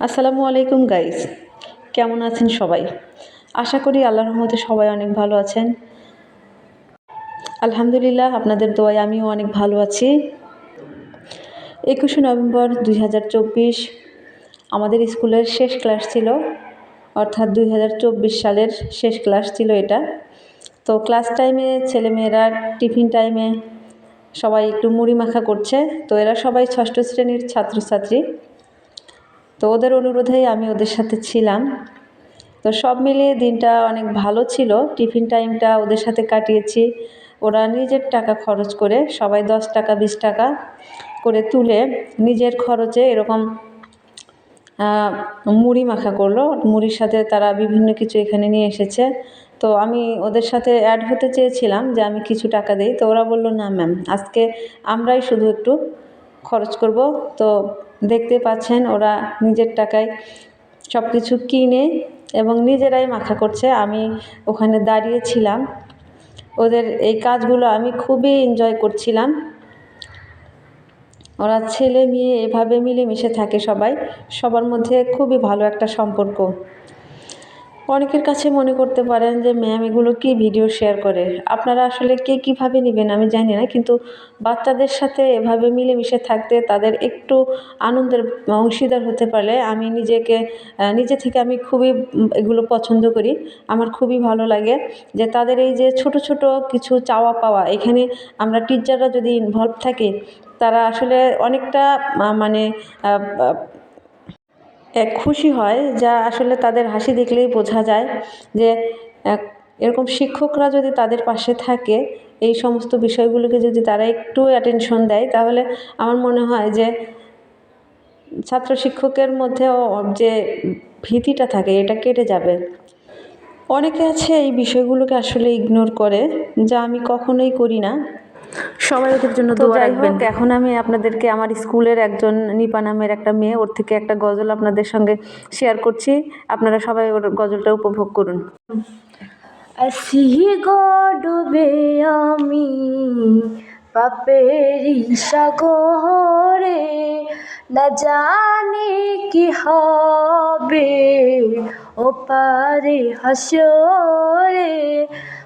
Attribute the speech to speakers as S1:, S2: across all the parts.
S1: আসসালামু আলাইকুম গাইজ কেমন আছেন সবাই? আশা করি আল্লাহর রহমতে সবাই অনেক ভালো আছেন। আলহামদুলিল্লাহ, আপনাদের দোয়ায় আমিও অনেক ভালো আছি। একুশে নভেম্বর দুই হাজার চব্বিশ আমাদের স্কুলের শেষ ক্লাস ছিল, অর্থাৎ দুই হাজার চব্বিশ সালের শেষ ক্লাস ছিল এটা। তো ক্লাস টাইমে ছেলেমেয়েরা টিফিন টাইমে সবাই একটু মুড়ি মাখা করছে। তো এরা সবাই ষষ্ঠ শ্রেণির ছাত্রছাত্রী। তো ওদের অনুরোধেই আমি ওদের সাথে ছিলাম। তো সব মিলিয়ে দিনটা অনেক ভালো ছিল। টিফিন টাইমটা ওদের সাথে কাটিয়েছি। ওরা নিজের টাকা খরচ করে, সবাই দশ টাকা, বিশ টাকা করে তুলে নিজের খরচে এরকম মুড়ি মাখা করল। মুড়ির সাথে তারা বিভিন্ন কিছু এখানে নিয়ে এসেছে। তো আমি ওদের সাথে অ্যাড হতে চেয়েছিলাম যে আমি কিছু টাকা দিই। তো ওরা বলল, না ম্যাম আজকে আমরাই শুধু একটু খরচ করব। তো দেখতে পাচ্ছেন ওরা নিজের টাকায় সব কিছু কিনে এবং নিজেরাই মাখা করছে। আমি ওখানে দাঁড়িয়েছিলাম ওদের এই কাজগুলো আমি খুবই এনজয় করছিলাম। ওরা ছেলে মেয়ে এভাবে মিলেমিশে থাকে সবাই। সবার মধ্যে খুবই ভালো একটা সম্পর্ক। অনেকের কাছে মনে করতে পারেন যে, ম্যাম, এগুলো কি ভিডিও শেয়ার করে? আপনারা আসলে কে কীভাবে নেবেন? আমি জানি না। কিন্তু বাচ্চাদের সাথে এভাবে মিলেমিশে থাকতে তাদের একটু আনন্দের অংশীদার হতে পারলে আমি নিজেকে নিজে থেকে আমি খুবই এগুলো পছন্দ করি। আমার খুবই ভালো লাগে যে, তাদের এই যে ছোট ছোট কিছু চাওয়া পাওয়া, এখানে আমরা টিচাররা যদি ইনভলভ থাকি, তারা আসলে অনেকটা মানে এক খুশি হয়, যা আসলে তাদের হাসি দেখলেই বোঝা যায় যে এরকম শিক্ষকরা যদি তাদের পাশে থাকে, এই সমস্ত বিষয়গুলোকে যদি তারা একটু অ্যাটেনশন দেয়, তাহলে আমার মনে হয় যে, ছাত্র শিক্ষকের মধ্যেও যে ভীতিটা থাকে, এটা কেটে যাবে। অনেকে আছে এই বিষয়গুলোকে আসলে ইগনোর করে, যা আমি কখনোই করি না।
S2: সবাই ওদের জন্য
S1: তো
S2: দোয়া রাখবেন।
S1: এখন আমি আপনাদেরকে আমার স্কুলের একজন নিপা নামের একটা মেয়ে ওর থেকে একটা গজল আপনাদের সঙ্গে শেয়ার করছি। আপনারা সবাই ওর গজলটা উপভোগ করুন।
S2: আসি গো ডুবে আমি পাপেরি সাগরে না জানি কি হবে ও পারে হাসরে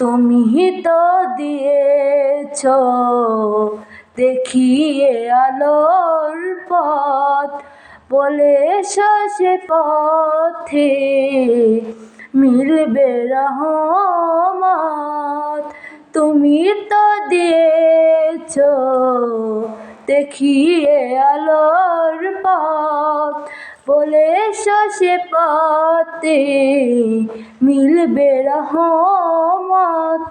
S2: তুমি তো দিয়েছ, দেখিয়ে আলোর পথ, বলে সে পথে মিলবে রহমত। তুমি তো দিয়েছ, দেখিয়ে আলোর পথ বলে শশে পাতে মিলবে রহমত।